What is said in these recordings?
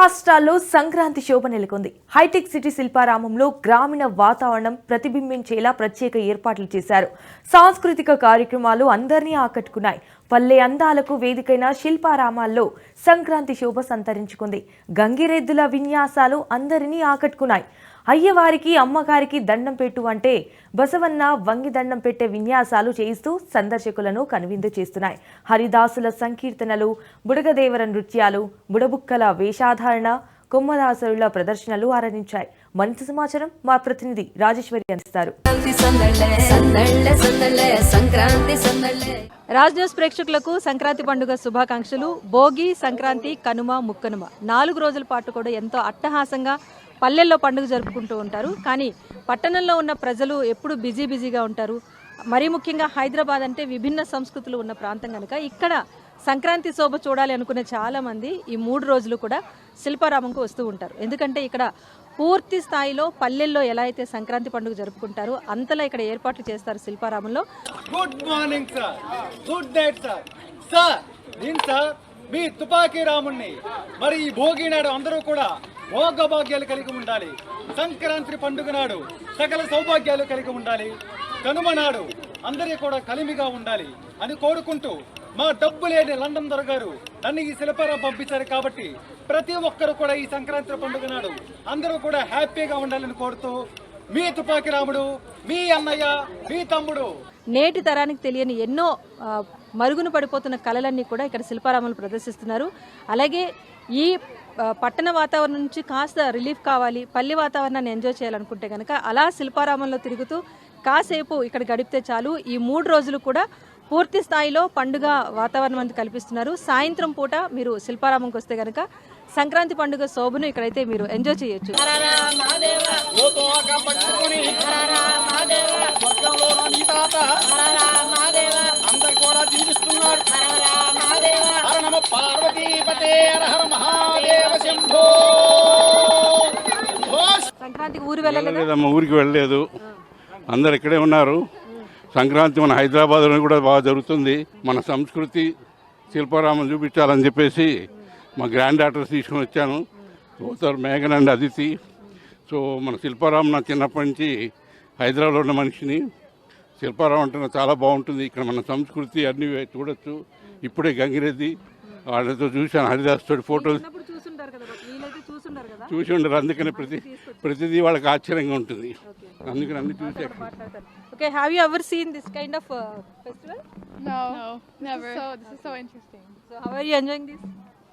రాష్ట్రాల్లో సంక్రాంతి శోభ నెలకొంది. Hitech city శిల్పారామంలో గ్రామీణ వాతావరణం ప్రతిబింబించేలా ప్రత్యేక ఏర్పాట్లు చేశారు. సాంస్కృతిక కార్యక్రమాలు అందరినీ ఆకట్టుకున్నాయి. పల్లె అందాలకు వేదికైన శిల్పారామాల్లో సంక్రాంతి శోభ సంతరించుకుంది. గంగిరెద్దుల విన్యాసాలు అందరినీ ఆకట్టుకున్నాయి. అయ్యవారికి అమ్మగారికి దండం పెట్టు అంటే బసవన్న వంగి దండం పెట్టే విన్యాసాలు చేయిస్తూ సందర్శకులను కనువిందు చేస్తున్నాయి. హరిదాసుల సంకీర్తనలు బుడగదేవర నృత్యాలు బుడబుక్కల వేషాధారణ కొమ్మదాసరుల ప్రదర్శనలు ఆరంభించాయి. మరింత సమాచారం మా ప్రతినిధి రాజేశ్వరి అందిస్తారు. రాజ్ న్యూస్ ప్రేక్షకులకు సంక్రాంతి పండుగ శుభాకాంక్షలు. భోగి సంక్రాంతి కనుమ ముక్కనుమ. నాలుగు రోజుల పాటు కూడా ఎంతో అట్టహాసంగా పల్లెల్లో పండుగ జరుపుకుంటూ ఉంటారు. కానీ పట్టణంలో ఉన్న ప్రజలు ఎప్పుడు బిజీ బిజీగా ఉంటారు. మరీ ముఖ్యంగా హైదరాబాద్ అంటే విభిన్న సంస్కృతులు ఉన్న ప్రాంతం కనుక ఇక్కడ సంక్రాంతి శోభ చూడాలి అనుకునే చాలామంది ఈ మూడు రోజులు కూడా శిల్పారామంకు వస్తూ ఉంటారు. ఎందుకంటే ఇక్కడ పూర్తి స్థాయిలో పల్లెల్లో ఎలా అయితే సంక్రాంతి పండుగ జరుపుకుంటారో అంతలా ఇక్కడ ఏర్పాట్లు చేస్తారు శిల్పారామంలో. Good morning sir good night sir sir నేను సార్ మీ తుపాకీ రాముణ్ణి. మరి ఈ భోగి నాడు అందరూ కూడా భోగభాగ్యాలు కలిగి ఉండాలి. సంక్రాంతి పండుగ నాడు సకల సౌభాగ్యాలు కలిగి ఉండాలి. కనుమ నాడు అందరి కూడా కలిమిగా ఉండాలి అని కోరుకుంటూ మా డబ్బు లేని లండన్ దొర గారు నన్ను ఈ శిల్పారా పంపించారు కాబట్టి ప్రతి ఒక్కరు కూడా ఈ సంక్రాంతి పండుగ నాడు అందరూ కూడా హ్యాపీగా ఉండాలని కోరుతూ మీ తుపాకి రాముడు మీ అన్నయ్య మీ తమ్ముడు. నేటి తరానికి తెలియని ఎన్నో మరుగున పడిపోతున్న కళలన్నీ కూడా ఇక్కడ శిల్పారామలు ప్రదర్శిస్తున్నారు. అలాగే ఈ పట్టణ వాతావరణం నుంచి కాస్త రిలీఫ్ కావాలి పల్లి వాతావరణాన్ని ఎంజాయ్ చేయాలనుకుంటే కనుక అలా శిల్పారామంలో తిరుగుతూ కాసేపు ఇక్కడ గడిపితే చాలు. ఈ మూడు రోజులు కూడా పూర్తి స్థాయిలో పండుగ వాతావరణం అంతా కల్పిస్తున్నారు. సాయంత్రం పూట మీరు శిల్పారామంకి వస్తే కనుక సంక్రాంతి పండుగ శోభను ఇక్కడైతే మీరు ఎంజాయ్ చేయొచ్చు. అందరు కూడా చింతిస్తున్నాడు హర నమ పార్వతీపతే హర హర మహాదేవ శంభో సంక్రాంతికి ఊరు వెళ్ళలేదా వెళ్ళలేదమ్మ ఊరికి వెళ్ళలేదు. అందరు ఇక్కడే ఉన్నారు. సంక్రాంతి మన హైదరాబాద్లో కూడా బాగా జరుగుతుంది. మన సంస్కృతి శిల్పారామం చూపించాలని చెప్పేసి మా గ్రాండ్ డాటర్స్ తీసుకొని వచ్చాను. పోతారు మేఘన్ అండ్ అదితి. సో మన శిల్పారామం నా చిన్నప్పటి నుంచి హైదరాబాద్లో ఉన్న మనిషిని. శిల్పారామం అంటే చాలా బాగుంటుంది. ఇక్కడ మన సంస్కృతి అన్ని చూడొచ్చు. ఇప్పుడే గంగిరెద్ది వాళ్ళతో చూశాను. హరిదాస్ తోటి ఫోటోలు. చూసి ఉండరు. అందుకని ప్రతి ప్రతిదీ వాళ్ళకి ఆశ్చర్యంగా ఉంటుంది. అందుకని అన్ని చూసి okay have you ever seen this kind of festival No, never. So this is so interesting. So how are you enjoying this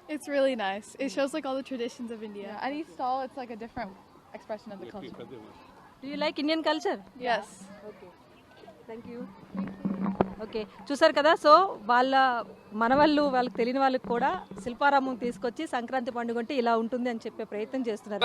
It's really nice. It shows like all the traditions of India. And each stall, it's like a different expression of the culture. Do you like Indian culture Yes. Okay thank you okay చూసారు కదా so వాళ్ళ మనవాళ్ళు వాళ్ళకి తెలియని వాళ్ళకి కూడా శిల్పారామం తీసుకొచ్చి సంక్రాంతి పండుగ అంటే ఇలా ఉంటుంది అని చెప్పే ప్రయత్నం చేస్తున్నారు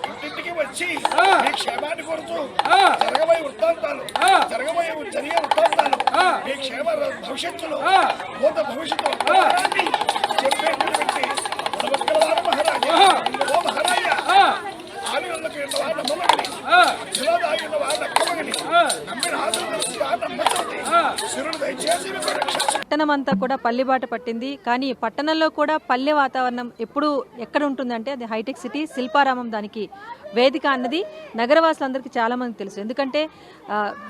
ఇంటింటికి వచ్చి మీ క్షేమాన్ని కొడుతూ జరగబోయే వృత్తాంతాలు జరగబోయే జరిగే వృత్తాంతాలు మీ క్షేమ భవిష్యత్తులో భూత భవిష్యత్తు చెప్పేటటువంటి వారు మహారాజా ఓ మహారాజా శిలాదాగి ఉన్న వారు నమ్మగలి నమ్మిన ఆశలు పట్టణమంతా పట్టణం అంతా కూడా పల్లెబాట పట్టింది. కానీ పట్టణంలో కూడా పల్లె వాతావరణం ఎప్పుడు ఎక్కడ ఉంటుందంటే అది హైటెక్ సిటీ శిల్పారామం దానికి వేదిక అన్నది నగరవాసులందరికీ చాలామంది తెలుసు. ఎందుకంటే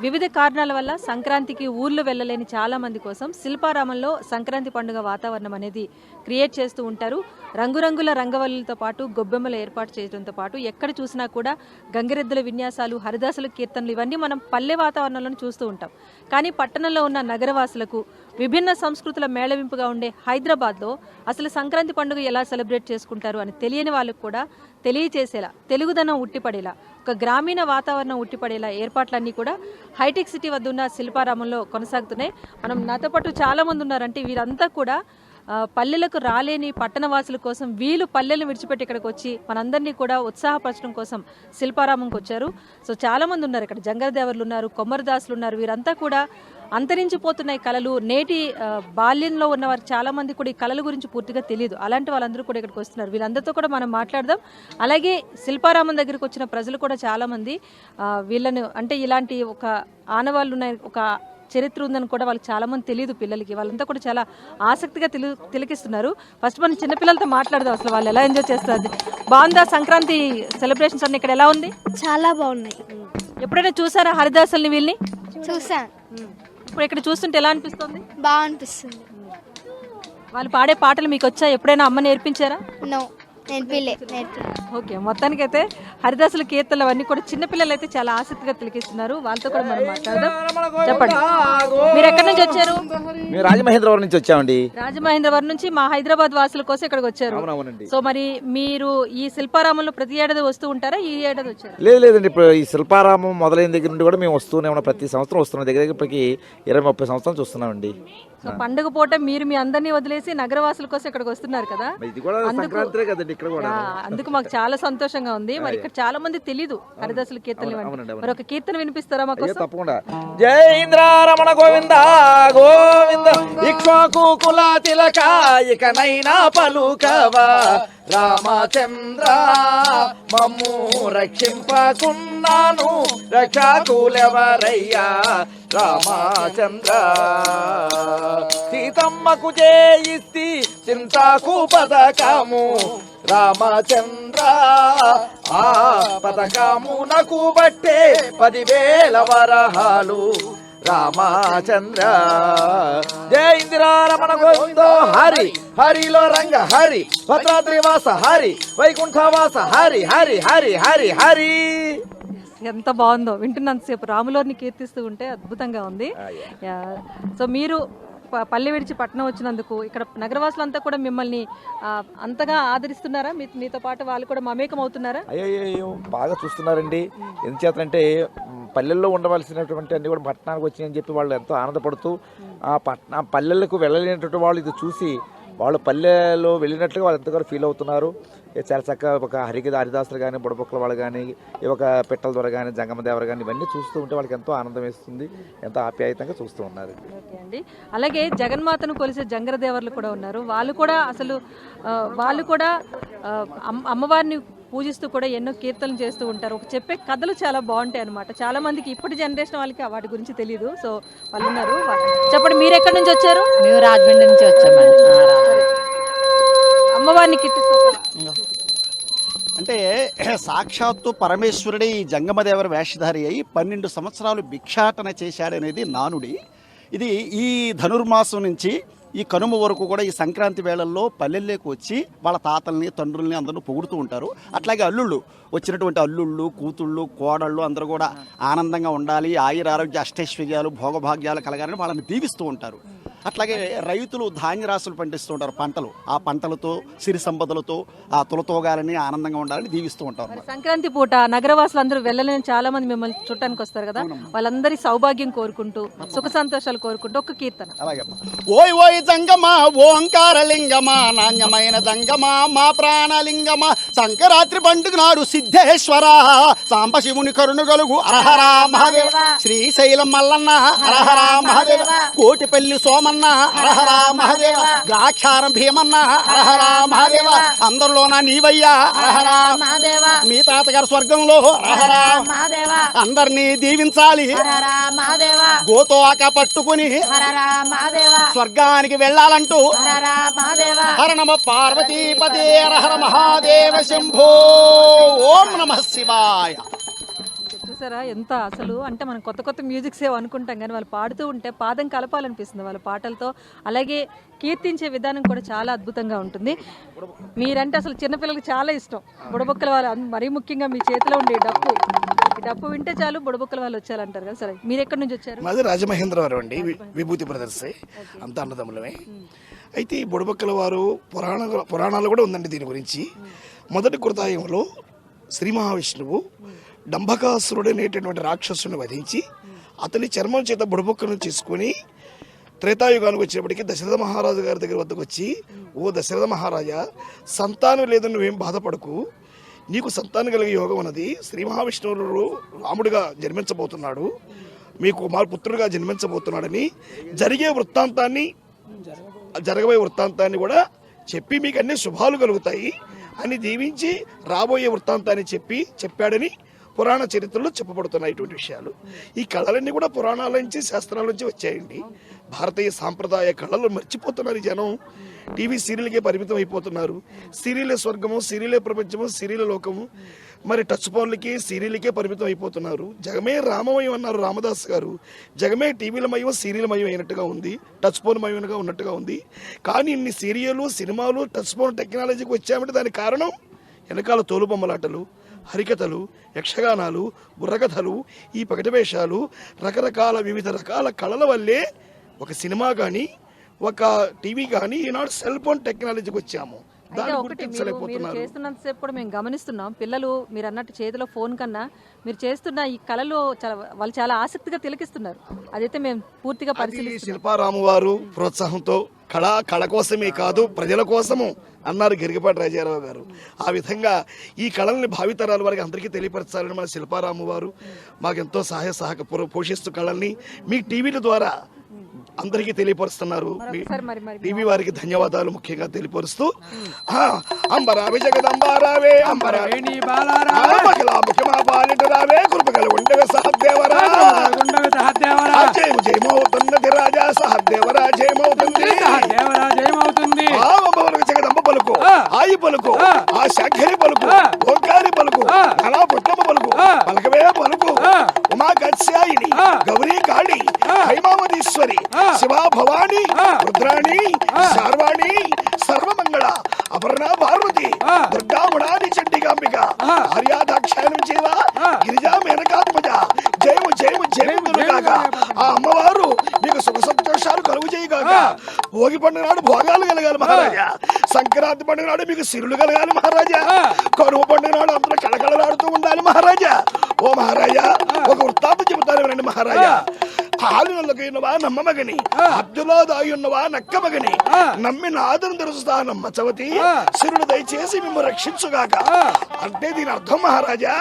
వివిధ కారణాల వల్ల సంక్రాంతికి ఊర్లు వెళ్ళలేని చాలామంది కోసం శిల్పారామంలో సంక్రాంతి పండుగ వాతావరణం అనేది క్రియేట్ చేస్తూ ఉంటారు. రంగురంగుల రంగవల్లులతో పాటు గొబ్బెమ్మలు ఏర్పాటు చేయడంతో పాటు ఎక్కడ చూసినా కూడా గంగిరెద్దుల విన్యాసాలు హరిదాసుల కీర్తనలు ఇవన్నీ మనం పల్లె వాతావరణంలో చూస్తూ ఉంటాం. కానీ పట్టణంలో ఉన్న నగరవాసులకు విభిన్న సంస్కృతుల మేళవింపుగా ఉండే హైదరాబాద్లో అసలు సంక్రాంతి పండుగ ఎలా సెలబ్రేట్ చేసుకుంటారు అని తెలియని వాళ్ళకు కూడా తెలియచేసేలా తెలుగుదనం ఉట్టిపడేలా ఒక గ్రామీణ వాతావరణం ఉట్టిపడేలా ఏర్పాట్లన్నీ కూడా హైటెక్ సిటీ వద్ద ఉన్న శిల్పారామంలో కొనసాగుతున్నాయి. మనం నాతో పాటు చాలా మంది ఉన్నారంటే వీరంతా కూడా పల్లెలకు రాలేని పట్టణవాసుల కోసం వీళ్ళు పల్లెలను విడిచిపెట్టి ఇక్కడికి వచ్చి మనందరినీ కూడా ఉత్సాహపరచడం కోసం శిల్పారామంకి వచ్చారు. సో చాలామంది ఉన్నారు ఇక్కడ. జంగరదేవర్లు ఉన్నారు కొమ్మరదాసులు ఉన్నారు. వీరంతా కూడా అంతరించిపోతున్నాయి కళలు నేటి బాల్యంలో ఉన్న వారు చాలా మంది కూడా ఈ కళల గురించి పూర్తిగా తెలియదు. అలాంటి వాళ్ళందరూ కూడా ఇక్కడికి వస్తున్నారు. వీళ్ళందరితో కూడా మనం మాట్లాడదాం. అలాగే శిల్పారామం దగ్గరికి వచ్చిన ప్రజలు కూడా చాలా మంది వీళ్ళను అంటే ఇలాంటి ఒక ఆనవాళ్ళు ఉన్నాయి ఒక చరిత్ర ఉందని కూడా వాళ్ళకి చాలా మంది తెలియదు పిల్లలకి. వాళ్ళంతా కూడా చాలా ఆసక్తిగా తెలు తిలకిస్తున్నారు. ఫస్ట్ మనం చిన్నపిల్లలతో మాట్లాడదాం అసలు వాళ్ళు ఎలా ఎంజాయ్ చేస్తారు. బాగుందా సంక్రాంతి సెలబ్రేషన్స్ అన్ని ఇక్కడ ఎలా ఉంది? చాలా బాగున్నాయి. ఎప్పుడైనా చూసారా హరిదాసుల్ని వీళ్ళని? చూసాను ఇప్పుడు ఇక్కడ చూస్తుంటే ఎలా అనిపిస్తుంది? బాగా అనిపిస్తుంది. వాళ్ళు పాడే పాటలు మీకు వచ్చా ఎప్పుడైనా అమ్మ నేర్పించారా? నో. నేర్పిలే ఓకే మొత్తానికైతే హరిదాసుల కీర్తనలు అవన్నీ కూడా చిన్నపిల్లలు అయితే చాలా ఆసక్తిగా తిలకిస్తున్నారు. వాళ్ళతో కూడా మనం మాట్లాడదాం. చెప్పండి. మీరు ఎక్కడి నుంచి వచ్చారు? మేము రాజమహేంద్రవరం నుంచి వచ్చామండి. రాజమహేంద్రవరం నుంచి మా హైదరాబాద్ వాసుల కోసం ఇక్కడికి వచ్చారు. సో మరి మీరు ఈ శిల్పారామంలో ప్రతి ఏడాది వస్తూ ఉంటారా? ఈ ఏడాది వచ్చారు? లేదు లేదండి. ఇప్పుడు ఈ శిల్పారామం మొదలైన దగ్గర నుండి కూడా మేము వస్తూనే ఉన్నాం. ప్రతి సంవత్సరం వస్తున్నాం. దగ్గర దగ్గర ఇప్పటికి ఇరవై ముప్పై సంవత్సరాలు చూస్తున్నామండి. సో పండుగ పూట మీరు మీ అందరినీ వదిలేసి నగరవాసుల కోసం ఇక్కడికి వస్తున్నారు కదా? ఇది కూడా అందుకు- సంక్రాంతిరే కదండి. ఇక్కడ కూడా అందుకు మాకు చాలా సంతోషంగా ఉంది. మరి ఇక్కడ చాలా మంది తెలీదు హరిదాసుల అవును. మరి ఒక కీర్తన వినిపిస్తారా మాకు తప్పకుండా. జై ఇంద్ర రమణ గోవింద గోవింద. ఇక్ష్వాకు కుల తిలక ఇకనైనా పలుకవా. రామచంద్ర మమ్ము రక్షింపకున్నాను రక్షకులెవరయ్యా? రామచంద్ర సీతమ్మకు చేయిస్తి చింతాకు పథకము రామచంద్ర ఆ పథకమునకు బట్టే పదివేల వరహాలు. రామచంద్ర. జయ ఇందిరా రమణ గోవిందో హరి హరిలో రంగ హరి భద్రాద్రి వాస హరి వైకుంఠవాస హరి హరి హరి హరి హరి. ఎంత బాగుందో. వింటున్నంతసేపు రాములోని కీర్తిస్తూ ఉంటే అద్భుతంగా ఉంది. సో మీరు పల్లె విడిచి పట్టణం వచ్చినందుకు ఇక్కడ నగరవాసులంతా కూడా మిమ్మల్ని అంతగా ఆదరిస్తున్నారా? మీతో పాటు వాళ్ళు కూడా మమేకం అవుతున్నారా అయ్యో బాగా చూస్తున్నారండి. ఎందుచేతంటే పల్లెల్లో ఉండవలసినటువంటి అన్ని కూడా పట్టణానికి వచ్చినాయని చెప్పి వాళ్ళు ఎంతో ఆనందపడుతూ ఆ పట్టణ పల్లెలకు వెళ్ళలేనటువంటి వాళ్ళు ఇది చూసి వాళ్ళు పల్లెలో వెళ్ళినట్లుగా వాళ్ళు ఎంతగానో ఫీల్ అవుతున్నారు. చాలా చక్కగా ఒక హరికి హరిదాసులు కానీ బుడబొక్కల వాళ్ళు కానీ ఈ ఒక పెట్టల దొర కానీ జంగమదేవర కానీ ఇవన్నీ చూస్తూ ఉంటే వాళ్ళకి ఎంతో ఆనందం వేస్తుంది ఎంతో ఆప్యాయతంగా చూస్తూ ఉన్నారు. అండి. అలాగే జగన్మాతను కొలిసే జంగరదేవర్లు కూడా ఉన్నారు. వాళ్ళు కూడా అసలు వాళ్ళు కూడా అమ్మవారిని పూజిస్తూ కూడా ఎన్నో కీర్తనలు చేస్తూ ఉంటారు. ఒక చెప్పే కథలు చాలా బాగుంటాయి అనమాట చాలా మందికి ఇప్పటి జనరేషన్ వాళ్ళకి వాటి గురించి తెలియదు సో వాళ్ళు ఉన్నారు. చెప్పండి మీరు ఎక్కడి నుంచి వచ్చారు? మేము రాజమండ్రి నుంచి రాజమండ్రి. అమ్మవారిని కీర్తిస్తూ. అంటే సాక్షాత్తు పరమేశ్వరుడే ఈ జంగమదేవర వేషధారి అయి పన్నెండు సంవత్సరాలు భిక్షాటన చేశాడనేది నానుడి. ఇది ఈ ధనుర్మాసం నుంచి ఈ కనుమ వరకు కూడా ఈ సంక్రాంతి వేళల్లో పల్లెల్లోకి వచ్చి వాళ్ళ తాతల్ని తండ్రుల్ని అందరూ పొగుడుతూ ఉంటారు. అట్లాగే అల్లుళ్ళు వచ్చినటువంటి అల్లుళ్ళు కూతుళ్ళు కోడళ్ళు అందరూ కూడా ఆనందంగా ఉండాలి ఆయుర ఆరోగ్య అష్టైశ్వర్యాలు భోగభాగ్యాలు కలగాలని వాళ్ళని దీవిస్తూ ఉంటారు. అట్లాగే రైతులు ధాన్య రాశులు పండిస్తూ ఉంటారు పంటలు. ఆ పంటలతో సిరి సంపదలతో ఆ తులతోగాలని ఆనందంగా ఉండాలని దీవిస్తూ ఉంటారు సంక్రాంతి పూట నగరవాసులు అందరూ వెళ్ళలేని చాలా మంది మిమ్మల్ని చూడటానికి వస్తారు కదా? వాళ్ళందరి సౌభాగ్యం కోరుకుంటూ సుఖ సంతోషాలు కోరుకుంటూ ఒక కీర్తన. అలాగే ఓయ్ ఓయ్ జంగమా ఓంకారలింగమా నాణ్యమైన జంగమా మా ప్రాణలింగమా సంక్రాంతి పండుగ నాడు సిద్ధేశ్వర సాంబశివుని కరుణ గలుగు అరహరా మహాదేవ శ్రీశైలం మల్లన్న అరహరా మహాదేవ. కోటిపల్లి సోమన్న అరహరా మహాదేవ. ద్రాక్షారం భీమన్న అరహరా మహాదేవ. అందరిలోన నీవయ్యా అరహరా. మహాదేవ మీ తాతగారు స్వర్గంలో అరహరా. మహాదేవ అందరినీ దీవించాలి. హరరా మహాదేవ గోతోక పట్టుకుని హరరా మహాదేవ స్వర్గానికి వెళ్ళాలంటూ హరరా మహాదేవ హర నమ పార్వతీపదే హర మహాదేవ శంభో. ఓం నమ శివాయ. చూసారా? ఎంత అసలు? అంటే మనం కొత్త కొత్త మ్యూజిక్స్ ఏవో అనుకుంటాం కానీ వాళ్ళు పాడుతూ ఉంటే పాదం కలపాలనిపిస్తుంది వాళ్ళ పాటలతో. అలాగే కీర్తించే విధానం కూడా చాలా అద్భుతంగా ఉంటుంది. మీరంటే అసలు చిన్నపిల్లలకి చాలా ఇష్టం. బుడబొక్కల వాళ్ళు మరీ ముఖ్యంగా మీ చేతిలో ఉండే డప్పు. ఈ డప్పు వింటే చాలు బుడబొక్కల వాళ్ళు వచ్చారంటారు కదా? సరే మీరు ఎక్కడి నుంచి వచ్చారు? మాది రాజమహేంద్రవరం అండి. విభూతి బ్రదర్స్. అంత అన్నదమ్ములమే. అయితే ఈ బుడబక్కల వారు పురాణ పురాణాలు కూడా ఉందండి దీని గురించి. మొదటి కృతాయంలో శ్రీ మహావిష్ణువు డంభకాసురుడు అనేటటువంటి రాక్షసుని వధించి అతని చర్మం చేత బుడబొక్కను చేసుకొని త్రేతాయుగానికి వచ్చినప్పటికీ దశరథ మహారాజు గారి దగ్గర వద్దకు వచ్చి ఓ దశరథ మహారాజా సంతానం లేదని నువ్వేం బాధపడకు. నీకు సంతానం కలిగే యోగం ఉన్నది. శ్రీ మహావిష్ణువు రాముడిగా జన్మించబోతున్నాడు. మీ కుమార్ పుత్రుడిగా జన్మించబోతున్నాడని జరిగే వృత్తాంతాన్ని జరగబోయే వృత్తాంతాన్ని కూడా చెప్పి మీకు అన్ని శుభాలు కలుగుతాయి. అని దీవించి రాబోయే వృత్తాంతాన్ని చెప్పి చెప్పాడని పురాణ చరిత్రలో చెప్పబడుతున్నాయి ఇటువంటి విషయాలు. ఈ కళలన్నీ కూడా పురాణాల నుంచి శాస్త్రాల నుంచి వచ్చాయండి. భారతీయ సాంప్రదాయ కళలు మర్చిపోతున్నారు జనం. టీవీ సీరియల్కే పరిమితం అయిపోతున్నారు. సీరియలే స్వర్గము సీరియలే ప్రపంచము సీరియల్ లోకము. మరి టచ్ ఫోన్లకి సీరియల్కే పరిమితం అయిపోతున్నారు. జగమే రామమయం అన్నారు రామదాస్ గారు. జగమే టీవీల సీరియల్మయం సీరియల్ అయినట్టుగా ఉంది. టచ్ ఫోన్ మయంగా ఉన్నట్టుగా ఉంది. కానీ ఇన్ని సీరియల్ సినిమాలు టచ్ ఫోన్ టెక్నాలజీకి వచ్చామంటే దానికి కారణం వెనకాల తోలుబొమ్మలాటలు. హరికథలు యక్షగానాలు బుర్రకథలు ఈ పగటి వేషాలు రకరకాల వివిధ రకాల కళల వల్లే ఒక సినిమా కానీ ఒక టీవీ కానీ ఈనాడు సెల్ ఫోన్ టెక్నాలజీకి వచ్చాము. చేస్తున్నంతసేపు కూడా మేము గమనిస్తున్నాం. పిల్లలు మీరు అన్నట్టు చేతిలో ఫోన్ కన్నా మీరు చేస్తున్న ఈ కళలో చాలా వాళ్ళు చాలా ఆసక్తిగా తిలకిస్తున్నారు. అదైతే మేము పూర్తిగా పరిశీలిస్తున్నాం. శిల్పారాము వారు ప్రోత్సాహంతో కళ కళ కోసమే కాదు ప్రజల కోసము అన్నారు గిరిగిపాటి రాజారావు గారు. ఆ విధంగా ఈ కళల్ని భావితరాల వారికి అందరికీ తెలియపరచాలని మన శిల్పారాము వారు మాకెంతో సహాయ సహక పోషిస్తూ కళల్ని మీ టీవీల ద్వారా అందరికీ తెలియపరుస్తున్నారు. టీవీ వారికి ధన్యవాదాలు ముఖ్యంగా తెలియపరుస్తూ. అంబరావి జగదంబారావే అంబరావి మహిళా ముఖ్యమా పాలిట రావే కృపగల ఉండవే సహదేవరా. ఆ జయము జయమవుతున్నది రాజా సహదేవరా జయమవుతుంది పలుకు ఆయి పలుకు ఆ. శంకరి పలుకు ఓంకారి పలుకు అలా పుట్టమ్మ పలుకు పలకవే పలుకు ఉమా కత్స్యాయిని గౌరీ కాళి హైమావతీశ్వరి శివా భవాని రుద్రాణి శార్వాణి సర్వమంగళ అపర్ణ పార్వతి దుర్గా ముడాని చండికాంబిక ఆర్యాదాక్షాయనం చేవ గిరిజా మేనకాత్మజ జయము జయము జయము. ఆ అమ్మవారు మీకు సుఖ సంతోషాలు కలుగు చేయగాక భోగి పండుగ నాడు భోగాలు కలగాలి మహారాజా. సంక్రాంతి పండుగ నాడు మీకు సిరులు కలగాలి మహారాజా. కరువు పండుగ నాడు అందరూ కళకళలాడుతూ ఉండాలి మహారాజా. ఓ మహారాజా ఒక వృత్తాంతం చెబుతారు వినండి మహారాజా. ఆలునల్లకైనవా నమ్మమగని అబ్దులా దాయున్నవా నక్కమగని నమ్మి నాదను తెరుస్తా నమ్మ చవతి? శిరుడు దయచేసి మిమ్మల్ని రక్షించుగాక. అంటే దీని అర్థం మహారాజా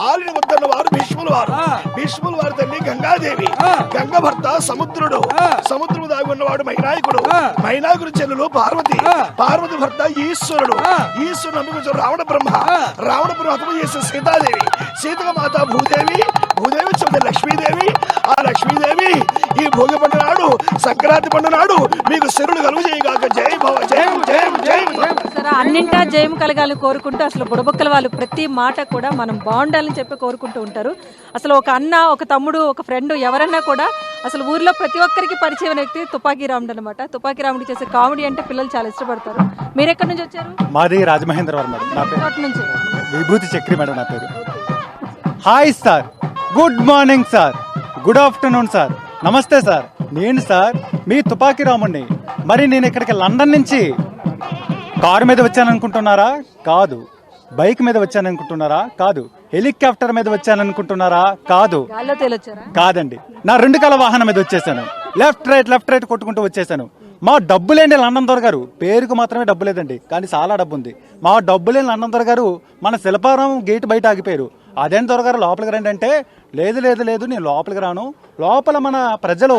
ఆలిని వద్దన్న వారు భీష్ముల వారు. భీష్ముల వారి తల్లి గంగాదేవి. గంగ భర్త సముద్రుడు. సముద్రము దాగి ఉన్నవాడు మైనాయకుడు. మైనాయకుడు చెల్లెలు పార్వతి. పార్వతి భర్త ఈశ్వరుడు. ఈశ్వరుడు నమ్మికొచ్చిన రావణ బ్రహ్మ. రావణ బ్రహ్మ హతము చేసిన సీతాదేవి. సీతక మాత భూదేవి. భూదేవి లక్ష్మీదేవి ఆ లక్ష్మీదేవి ఈ భోగి పండు నాడు సంక్రాంతి పండు నాడు మీకు శరుడు కలుగు చేయగాక. జై భవ జై జై జై సరే అన్నింటా జయం కలగాలని కోరుకుంటూ అసలు బుడబుక్కల వాళ్ళు ప్రతి మాట కూడా మనం బాగుండాలని చెప్పి కోరుకుంటూ ఉంటారు. అసలు ఒక అన్న ఒక తమ్ముడు ఒక ఫ్రెండ్ ఎవరన్నా కూడా అసలు ఊర్లో ప్రతి ఒక్కరికి పరిచయం వ్యక్తి తుపాకీ రాముడు అనమాట తుపాకీ రాముడు చేసే కామెడీ అంటే పిల్లలు చాలా ఇష్టపడతారు. మీరు ఎక్కడి నుంచి వచ్చారు? మాది రాజమహేంద్రవరం మేడం. నా పేరు చోట నుంచి? విభూతి చక్రి మేడం నా పేరు. Hi sir. Good morning sir. Good afternoon sir. నమస్తే సార్. నేను సార్ మీ తుపాకీ రాముణ్ణి. మరి నేను ఇక్కడికి లండన్ నుంచి కారు మీద వచ్చాననుకుంటున్నారా? కాదు. బైక్ మీద వచ్చాననుకుంటున్నారా? కాదు. హెలికాప్టర్ మీద వచ్చాననుకుంటున్నారా? కాదు. కాదండి. నా రెండు కాల వాహనం మీద వచ్చేసాను. లెఫ్ట్ రైట్ లెఫ్ట్ రైట్ కొట్టుకుంటూ వచ్చేసాను. మా డబ్బు లేని లండన్ దొర గారు పేరుకు మాత్రమే డబ్బు లేదండి. కానీ చాలా డబ్బు ఉంది మా డబ్బు లేని లండన్ దొర గారు మన శిల్పారం గేట్ బయట ఆగిపోయారు. అదేం దొర గారు లోపలికి రండి అంటే లేదు లేదు లేదు నేను లోపలికి రాను. లోపల మన ప్రజలు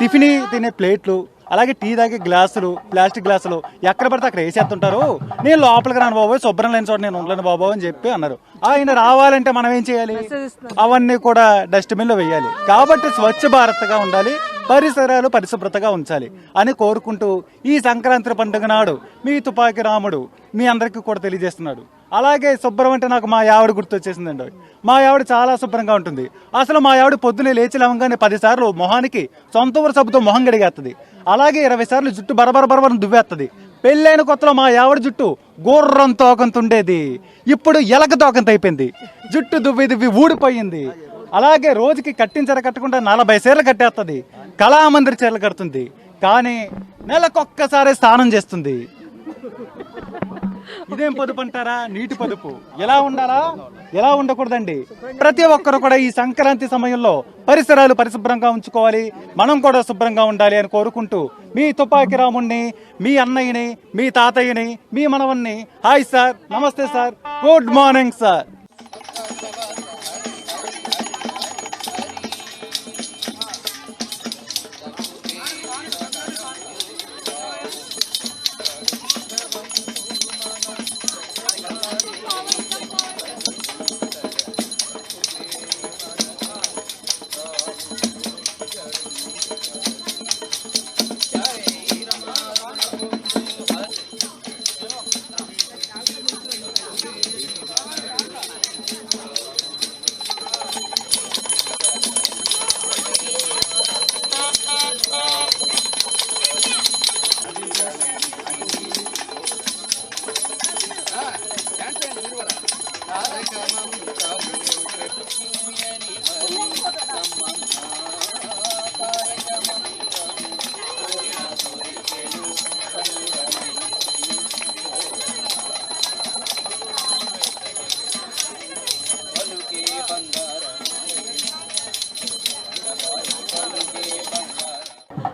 టిఫిన్ తినే ప్లేట్లు అలాగే టీ తాగే గ్లాసులు ప్లాస్టిక్ గ్లాసులు ఎక్కడ పడితే అక్కడ వేసేస్తుంటారు. నేను లోపలికి రాను బాబు శుభ్రం లేని చోట నేను ఉండలేను బాబు అని చెప్పి అన్నారు. ఆయన రావాలంటే మనం ఏం చేయాలి? అవన్నీ కూడా డస్ట్బిన్లో వేయాలి. కాబట్టి స్వచ్ఛ భారత్గా ఉండాలి పరిసరాలు పరిశుభ్రతగా ఉంచాలి అని కోరుకుంటూ ఈ సంక్రాంతి పండుగ నాడు మీ తుపాకి రాముడు మీ అందరికీ కూడా తెలియజేస్తున్నాడు. అలాగే శుభ్రం అంటే నాకు మా ఆవిడ గుర్తొచ్చేసిందండి మా ఆవిడ చాలా శుభ్రంగా ఉంటుంది. అసలు మా ఆవిడ పొద్దునే లేచి లేవగానే పదిసార్లు మొహానికి సొంత ఊరు సబ్బుతో మొహం గడిగేస్తుంది అలాగే ఇరవై సార్లు జుట్టు బరబర బరబరం దువ్వేస్తుంది పెళ్ళైన కొత్తలో మా యావిడ జుట్టు గుర్రం తోకంతుండేది ఇప్పుడు ఎలక తోకంత అయిపోయింది జుట్టు దువ్వి దువ్వి ఊడిపోయింది అలాగే రోజుకి కట్టించర కట్టకుండా నలభై చీరలు కట్టేస్తుంది కళామందిరి చీరలు కడుతుంది కానీ నెలకొక్కసారి స్నానం చేస్తుంది ఇదేం పొదుపు అంటారా? నీటి పొదుపు. ఎలా ఉండాలా? ఎలా ఉండకూడదండి? ప్రతి ఒక్కరు కూడా ఈ సంక్రాంతి సమయంలో పరిసరాలు పరిశుభ్రంగా ఉంచుకోవాలి. మనం కూడా శుభ్రంగా ఉండాలి అని కోరుకుంటూ మీ తుపాకి రాముణ్ణి మీ అన్నయ్యని మీ తాతయ్యని మీ మనవన్ని హాయ్ సార్. నమస్తే సార్. Good morning sir.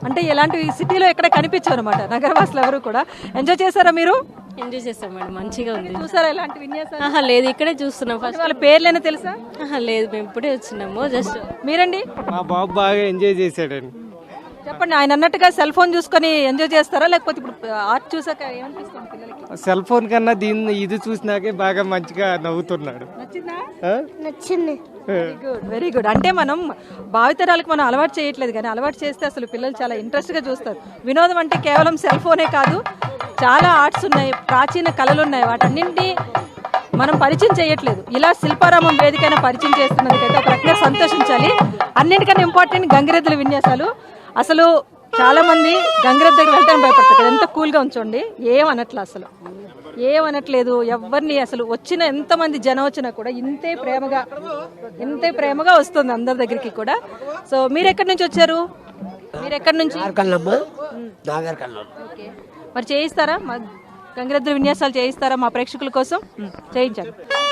అంటే ఇలాంటివి సిటీలో ఎక్కడ కనిపించవు అనమాట నగరవాసులు ఎవరు కూడా. ఎంజాయ్ చేశారా మీరు? ఎంజాయ్ చేస్తాం మేడం మంచిగా ఉంది. చూసారా ఇలాంటి విన్యాసాలు? ఆహా లేదు ఇక్కడే చూస్తున్నాం ఫస్ట్ వాళ్ళ పేర్లేనా తెలుసా? ఆహా లేదు మేము ఇప్పుడే వచ్చినాము జస్ట్ మీరండి? మా బాబు బాగా ఎంజాయ్ చేశాడండి. చెప్పండి ఆయన అన్నట్టుగా సెల్ ఫోన్ చూసుకొని ఎంజాయ్ చేస్తారా? లేకపోతే ఇప్పుడు ఆర్ట్ చూసాక ఏమనిపిస్తుంది పిల్లలకి? సెల్ ఫోన్ కన్నా దీన్ని ఇది చూసినాకే బాగా మంచిగా నవ్వుతున్నాడు. నచ్చిందా? నచ్చింది. వెరీ గుడ్ వెరీ గుడ్ అంటే మనం భావితరాలకు మనం అలవాటు చేయట్లేదు కానీ అలవాటు చేస్తే అసలు పిల్లలు చాలా ఇంట్రెస్ట్గా చూస్తారు. వినోదం అంటే కేవలం సెల్ ఫోనే కాదు చాలా ఆర్ట్స్ ఉన్నాయి ప్రాచీన కళలు ఉన్నాయి. వాటన్నింటినీ మనం పరిచయం చేయట్లేదు. ఇలా శిల్పారామం వేదికైన పరిచయం చేస్తున్నందుకైతే ఒక రకంగా సంతోషించాలి. అన్నింటికన్నా ఇంపార్టెంట్ గంగిరెద్దుల విన్యాసాలు. అసలు చాలా మంది గంగిరెద్దు దగ్గర వెళ్ళడానికి భయపడతారు ఎంత కూల్గా ఉంచండి. ఏమనట్లే అసలు. ఏమనట్లేదు? ఎవరిని అసలు వచ్చిన ఎంతమంది జనం వచ్చినా కూడా ఇంతే ప్రేమగా ఇంతే ప్రేమగా వస్తుంది అందరి దగ్గరికి కూడా. సో మీరు ఎక్కడి నుంచి? వచ్చారు మీరు ఎక్కడి నుంచి మరి చేయిస్తారా? మా విన్యాసాలు చేయిస్తారా మా ప్రేక్షకుల కోసం? ఉమ్,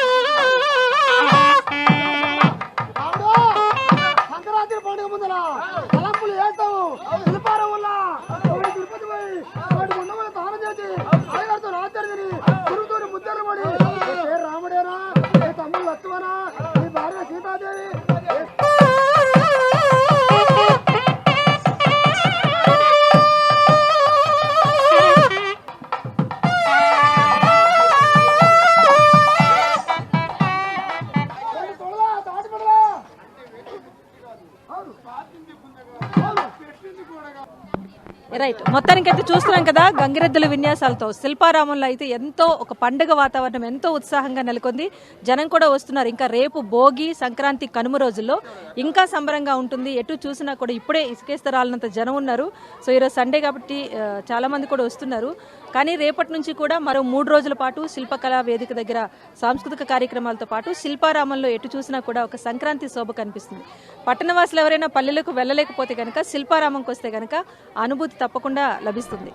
రైట్ మొత్తానికి అయితే చూస్తున్నాం కదా గంగిరెద్దుల విన్యాసాలతో శిల్పారామంలో అయితే ఎంతో ఒక పండుగ వాతావరణం ఎంతో ఉత్సాహంగా నెలకొంది. జనం కూడా వస్తున్నారు. ఇంకా రేపు భోగి సంక్రాంతి కనుమ రోజుల్లో ఇంకా సంబరంగా ఉంటుంది. ఎటు చూసినా కూడా ఇప్పుడే ఇసుకేస్తరాలనంత జనం ఉన్నారు. సో ఈరోజు సండే కాబట్టి చాలామంది కూడా వస్తున్నారు. కానీ రేపటి నుంచి కూడా మరో మూడు రోజుల పాటు శిల్పకళా వేదిక దగ్గర సాంస్కృతిక కార్యక్రమాలతో పాటు శిల్పారామంలో ఎటు చూసినా కూడా ఒక సంక్రాంతి శోభ కనిపిస్తుంది. పట్టణవాసులు ఎవరైనా పల్లెలకు వెళ్ళలేకపోతే కనుక శిల్పారామంకి వస్తే కనుక అనుభూతి తప్పకుండా లభిస్తుంది.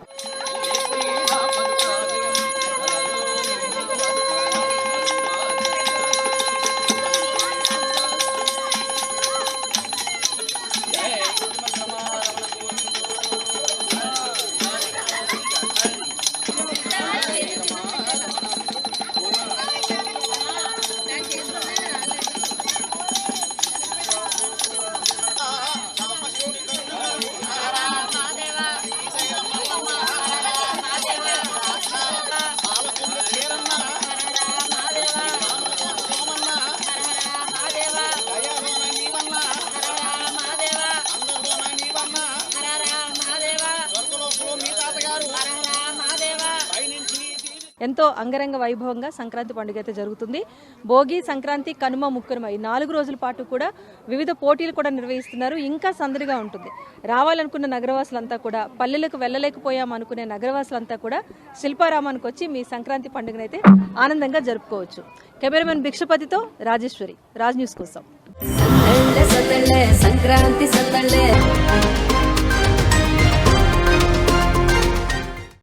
ఎంతో అంగరంగ వైభవంగా సంక్రాంతి పండుగ అయితే జరుగుతుంది. భోగి సంక్రాంతి కనుమ ముక్కనుమ ఈ నాలుగు రోజుల పాటు కూడా వివిధ పోటీలు కూడా నిర్వహిస్తున్నారు. ఇంకా సందడిగా ఉంటుంది. రావాలనుకున్న నగరవాసులంతా కూడా పల్లెలకు వెళ్ళలేకపోయాం అనుకునే నగరవాసులంతా కూడా శిల్పారామానికి వచ్చి మీ సంక్రాంతి పండుగనైతే ఆనందంగా జరుపుకోవచ్చు. కెమెరామెన్ భిక్షపతితో రాజేశ్వరి రాజ్ న్యూస్ కోసం. సంక్రాంతి సందళ్ళే